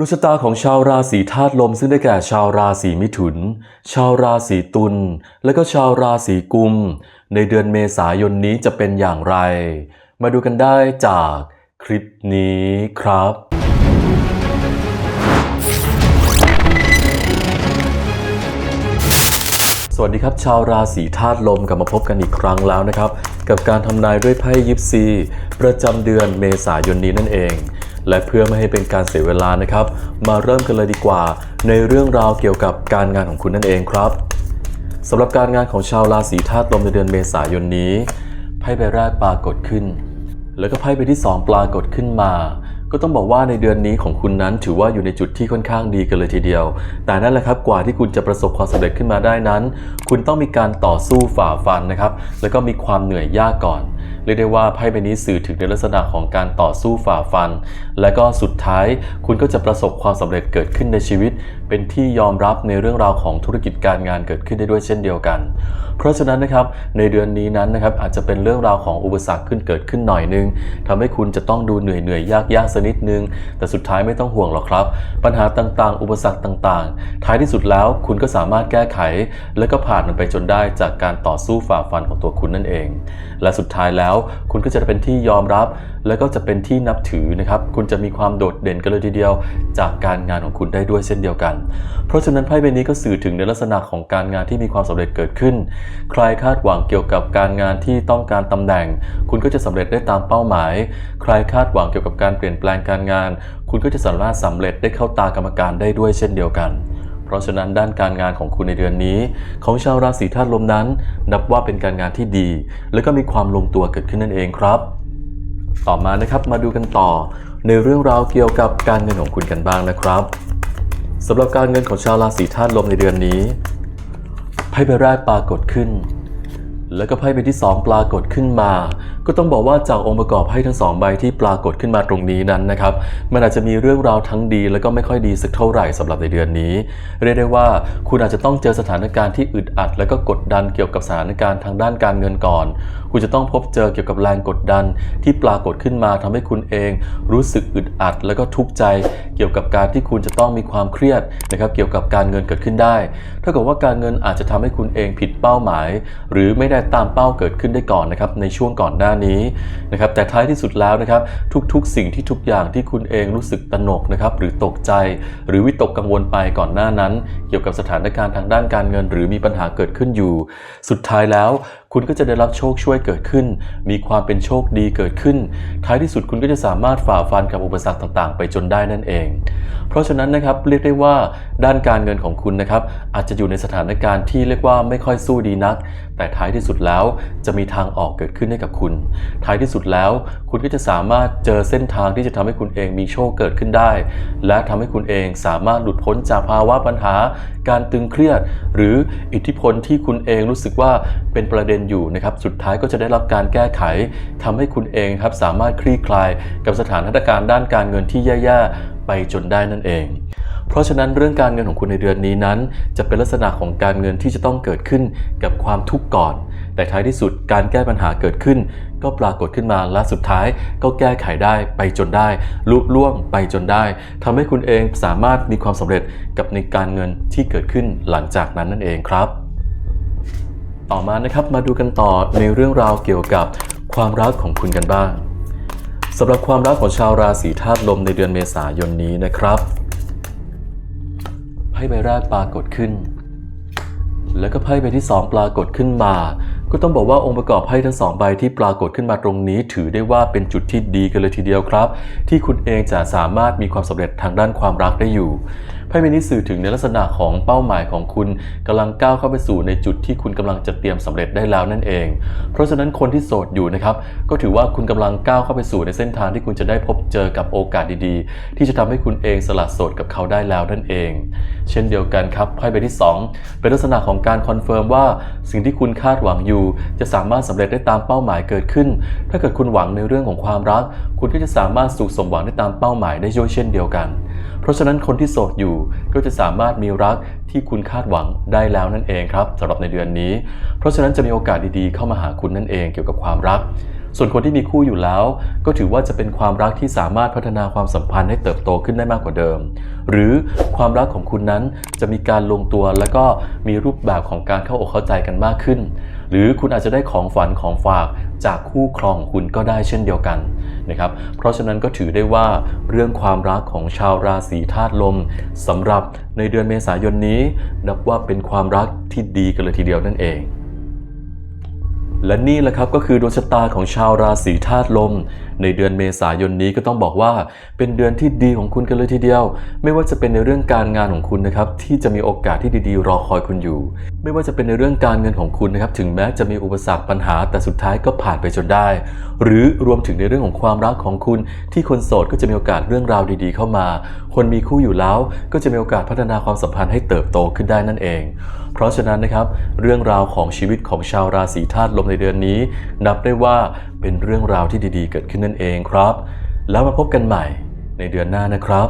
ดวงชะตาของชาวราศีธาตุลมซึ่งได้แก่ชาวราศีมิถุน ชาวราศีตุล และก็ชาวราศีกุม ในเดือนเมษายนนี้จะเป็นอย่างไร มาดูกันได้จากคลิปนี้ครับ สวัสดีครับ ชาวราศีธาตุลมกลับมาพบกันอีกครั้งแล้วนะครับ กับการทำนายด้วยไพ่ยิปซี ประจำเดือนเมษายนนี้นั่นเอง และเพื่อไม่ให้เป็นการเสียเวลานะครับ มาเริ่มกันเลยดีกว่า ในเรื่องราวเกี่ยวกับการงานของคุณนั่นเองครับสำหรับการงานของชาวราศีธาตุลมในเดือนเมษายนนี้ไพ่ใบแรกปรากฏขึ้น แล้วก็ไพ่ใบที่สองปรากฏขึ้นมา ก็ต้องบอกว่าในเดือนนี้ของคุณนั้นถือว่าอยู่ในจุดที่ค่อนข้างดีกันเลยทีเดียว แต่นั่นแหละครับกว่าที่คุณจะประสบความสำเร็จขึ้นมาได้นั้น คุณต้องมีการต่อสู้ฝ่าฟันนะครับ แล้วก็มีความเหนื่อยยากก่อน เรียกได้ว่าไพ่ใบนี้สื่อถึงในลักษณะของการต่อสู้ฝ่าฟัน และก็สุดท้ายคุณก็จะประสบความสำเร็จเกิดขึ้นในชีวิต เป็นที่ยอมรับในเรื่องราวของธุรกิจการงานเกิดขึ้นได้ด้วยเช่นเดียวกัน เพราะฉะนั้นนะครับในเดือนนี้นั้นนะครับอาจจะเป็นเรื่องราวของอุปสรรคขึ้นเกิดขึ้นหน่อยนึงทำให้คุณจะต้องดูเหนื่อยเหนื่อยยากยากสักนิดนึง แต่สุดท้ายไม่ต้องห่วงหรอกครับ ปัญหาต่างๆ อุปสรรคต่างๆ ท้ายที่สุดแล้วคุณก็สามารถแก้ไข และก็ผ่านมันไปจนได้จากการต่อสู้ฝ่าฟันของตัวคุณนั่นเอง และสุดท้ายแล้วคุณก็จะเป็นที่ยอมรับ และก็จะเป็นที่นับถือนะครับ คุณจะมีความโดดเด่นกันเลยทีเดียว จากการงานของคุณได้ด้วยเช่นเดียวกัน เพราะฉะนั้นไพ่ใบนี้ก็สื่อถึงในลักษณะของการงานที่มีความสำเร็จเกิดขึ้น ใครคาดหวังเกี่ยวกับการงานที่ต้องการตำแหน่ง คุณก็จะสำเร็จได้ตามเป้าหมาย ใครคาดหวังเกี่ยวกับการเปลี่ยนแปลงการงาน คุณก็จะสามารถสำเร็จได้เข้าตากรรมการได้ด้วยเช่นเดียวกัน เพราะฉะนั้นด้านการงานของคุณในเดือนนี้ ของชาวราศีธาตุลมนั้น นับว่าเป็นการงานที่ดี และก็มีความลงตัวเกิดขึ้นนั่นเองครับ ต่อมานะครับมาดูกันต่อ ในเรื่องราวเกี่ยวกับการเงินของคุณกันบ้างนะครับสำหรับการเงินของชาวราศีธาตุลมในเดือนนี้ไพ่ใบแรกปรากฏขึ้น แล้วก็ไพ่ใบที่ 2 ปรากฏขึ้นมา ก็ต้องบอกว่าจากองค์ประกอบไพ่ทั้งสองใบที่ปรากฏขึ้นมาตรงนี้นั้นนะครับ มันอาจจะมีเรื่องราวทั้งดี แล้วก็ไม่ค่อยดีสักเท่าไหร่สำหรับในเดือนนี้ เรียกได้ว่าคุณอาจจะต้องเจอสถานการณ์ที่อึดอัด แล้วก็กดดันเกี่ยวกับสถานการณ์ทางด้านการเงินก่อน คุณจะต้องพบเจอเกี่ยวกับแรงกดดันที่ปรากฏขึ้นมาทำให้คุณเอง รู้สึกอึดอัด แล้วก็ทุกข์ใจ เกี่ยวกับการที่คุณจะต้องมีความเครียดนะครับเกี่ยวกับการเงินเกิดขึ้นได้ เท่ากับว่าการเงินอาจจะทำให้คุณเองผิดเป้าหมาย หรือไม่ได้ตามเป้าเกิดขึ้นได้ก่อนนะครับในช่วงก่อนหน้านี้นะครับแต่ท้ายที่สุดแล้วนะครับทุกๆ สิ่งที่ทุกอย่างที่คุณเองรู้สึกตนกนะครับหรือตกใจ หรือวิตกกังวลไปก่อนหน้านั้น เกี่ยวกับสถานการณ์ทางด้านการเงิน หรือมีปัญหาเกิดขึ้นอยู่ สุดท้ายแล้วคุณก็จะได้รับโชคช่วยเกิดขึ้น มีความเป็นโชคดีเกิดขึ้น ท้ายที่สุดคุณก็จะสามารถฝ่าฟันกับอุปสรรคต่างๆ ไปจนได้นั่นเอง เพราะฉะนั้นนะครับเรียกได้ว่าด้านการเงินของคุณนะครับอาจจะอยู่ในสถานการณ์ที่เรียกว่าไม่ค่อยสู้ดีนัก แต่ท้ายที่สุดแล้วจะมีทางออกเกิดขึ้นให้กับคุณ ท้ายที่สุดแล้ว คุณก็จะสามารถเจอเส้นทางที่จะทำให้คุณเองมีโชคเกิดขึ้นได้ และทำให้คุณเองสามารถหลุดพ้นจากภาวะปัญหา การตึงเครียด หรืออิทธิพลที่คุณเองรู้สึกว่าเป็นประเด็นอยู่นะครับสุดท้ายก็จะได้รับการแก้ไขทำให้คุณเองครับสามารถคลี่คลายกับสถานการณ์ด้านการเงินที่แย่ๆไปจนได้นั่นเองเพราะฉะนั้นเรื่องการเงินของคุณในเดือนนี้นั้น จะเป็นลักษณะของการเงินที่จะต้องเกิดขึ้นกับความทุกข์ก่อน แต่ท้ายที่สุดการแก้ปัญหาเกิดขึ้น ก็ปรากฏขึ้นมาและสุดท้ายก็แก้ไขได้ไปจนได้ลุล่วงไปจนได้ทำให้คุณเองสามารถมีความสำเร็จกับในการเงินที่เกิดขึ้นหลังจากนั้นนั่นเองครับ ต่อมานะครับมาดูกันต่อในเรื่องราวเกี่ยวกับความรักของคุณกันบ้างสำหรับความรักของชาวราศีธาตุลมในเดือนเมษายนนี้นะครับไพ่ใบแรกปรากฏขึ้น แล้วก็ไพ่ใบที่ 2 ปรากฏขึ้นมา ก็ต้องบอกว่าองค์ประกอบไพ่ทั้งสองใบที่ปรากฏขึ้นมาตรงนี้ ถือได้ว่าเป็นจุดที่ดีกันเลยทีเดียวครับ ที่คุณเองจะสามารถมีความสำเร็จทางด้านความรักได้อยู่ ไพ่ใบนี้สื่อถึงในลักษณะของเป้าหมายของคุณกำลังก้าวเข้าไปสู่ในจุดที่คุณกำลังจะเตรียมสำเร็จได้แล้วนั่นเอง เพราะฉะนั้นคนที่โสดอยู่นะครับก็ถือว่าคุณกำลังก้าวเข้าไปสู่ในเส้นทางที่คุณจะได้พบเจอกับโอกาสดีๆ ที่จะทำให้คุณเองสละโสดกับเขาได้แล้วนั่นเอง เช่นเดียวกันครับไพ่ใบที่ 2 เป็นลักษณะของการคอนเฟิร์มว่าสิ่งที่คุณคาดหวังอยู่ จะสามารถสำเร็จได้ตามเป้าหมายเกิดขึ้น ถ้าเกิดคุณหวังในเรื่องของความรัก คุณก็จะสามารถสุขสมหวังได้ตามเป้าหมายได้ด้วยเช่นเดียวกัน เพราะฉะนั้นคนที่โสดอยู่ก็จะสามารถมีรักที่คุณคาดหวังได้แล้วนั่นเองครับสำหรับในเดือนนี้ เพราะฉะนั้นจะมีโอกาสดีๆ เข้ามาหาคุณนั่นเองเกี่ยวกับความรัก ส่วนคนที่มีคู่อยู่แล้ว ก็ถือว่าจะเป็นความรักที่สามารถพัฒนาความสัมพันธ์ให้เติบโตขึ้นได้มากกว่าเดิม หรือความรักของคุณนั้นจะมีการลงตัว และก็มีรูปแบบของการเข้าอกเข้าใจกันมากขึ้น หรือคุณอาจจะได้ของฝันของฝากจากคู่ครองคุณก็ได้เช่นเดียวกันนะครับ เพราะฉะนั้นก็ถือได้ว่าเรื่องความรักของชาวราศีธาตุลมสำหรับในเดือนเมษายนนี้ นับว่าเป็นความรักที่ดีกันเลยทีเดียวนั่นเองและนี่แหละครับก็คือดวงชะตาของชาวราศีธาตุลม ในเดือนเมษายนนี้ก็ต้องบอกว่าเป็นเดือนที่ดีของคุณกันเลยทีเดียว ไม่ว่าจะเป็นในเรื่องการงานของคุณนะครับที่จะมีโอกาสที่ดีๆ รอคอยคุณอยู่ ไม่ว่าจะเป็นในเรื่องการเงินของคุณนะครับถึงแม้จะมีอุปสรรคปัญหาแต่สุดท้ายก็ผ่านไปจนได้ หรือรวมถึงในเรื่องของความรักของคุณ ที่คนโสดก็จะมีโอกาสเรื่องราวดีๆ เข้ามา คนมีคู่อยู่แล้วก็จะมีโอกาสพัฒนาความสัมพันธ์ให้เติบโตขึ้นได้นั่นเอง เพราะฉะนั้นนะครับเรื่องราวของชีวิตของชาวราศีธาตุลมในเดือนนี้ นับได้ว่าเป็นเรื่องราวที่ดีๆ เกิดขึ้นนั่นเองครับ แล้วมาพบกันใหม่ในเดือนหน้านะครับ